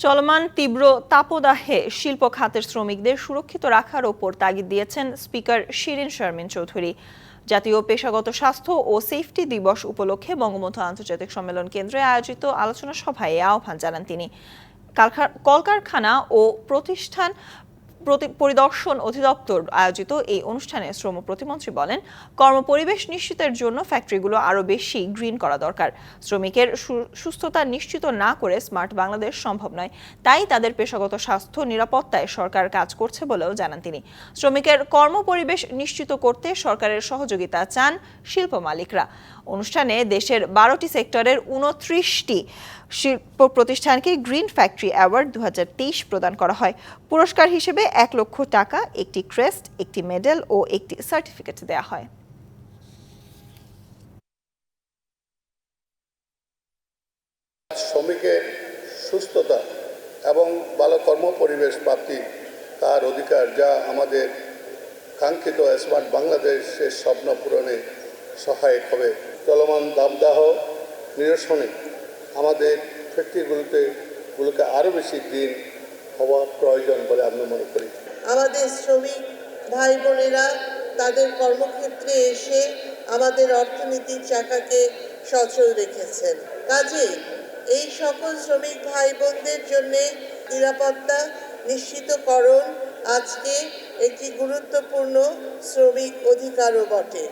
চলমান তীব্র তাপদাহে শিল্প খাতের শ্রমিকদের সুরক্ষিত রাখার ওপর তাগিদ দিয়েছেন স্পিকার শিরিন শারমিন চৌধুরী। জাতীয় পেশাগত স্বাস্থ্য ও সেফটি দিবস উপলক্ষে বঙ্গবন্ধু আন্তর্জাতিক সম্মেলন কেন্দ্রে আয়োজিত আলোচনা সভায় আহ্বান জানান তিনি। কলকারখানা ও প্রতিষ্ঠান প্রতি- পরিদর্শন অধিদপ্তর আয়োজিত এই অনুষ্ঠানে শ্রম প্রতিমন্ত্রী বলেন, কর্মপরিবেশ নিশ্চিতের জন্য ফ্যাক্টরিগুলো আরও বেশি গ্রিন করা দরকার। শ্রমিকের সুস্থতা নিশ্চিত না করে স্মার্ট বাংলাদেশ সম্ভব নয়। তাই তাদের পেশাগত স্বাস্থ্য নিরাপত্তায় সরকার কাজ করছে বলেও জানান তিনি। শ্রমিকের কর্মপরিবেশ নিশ্চিত করতে সরকারের সহযোগিতা চান শিল্প মালিকরা। অনুষ্ঠানে দেশের বারোটি সেক্টরের উনত্রিশটি শিল্প প্রতিষ্ঠানকে গ্রিন ফ্যাক্টরি অ্যাওয়ার্ড দু হাজার তেইশ প্রদান করা হয়। পুরস্কার হিসেবে এক লক্ষ টাকা, একটি ক্রেস্ট, একটি মেডেল ও একটি সার্টিফিকেট দেওয়া হয়। শ্রমিকের সুস্থতা এবং ভালো কর্মপরিবেশ প্রাপ্তি তার অধিকার, যা আমাদের কাঙ্ক্ষিত স্মার্ট বাংলাদেশের স্বপ্ন পূরণে সহায়ক হবে। চলমান দাবদাহ নিরসনে আমাদের ফ্যাক্টরিগুলোতে, গুলোকে আরও বেশি দিন হওয়া প্রয়োজন বলে আমি মনে করি। আমাদের শ্রমিক ভাই বোনেরা তাদের কর্মক্ষেত্রে এসে আমাদের অর্থনীতির চাকাকে সচল রেখেছেন। কাজেই এই সকল শ্রমিক ভাই বোনদের জন্য নিরাপত্তা নিশ্চিতকরণ আজকে একটি গুরুত্বপূর্ণ শ্রমিক অধিকারও বটে।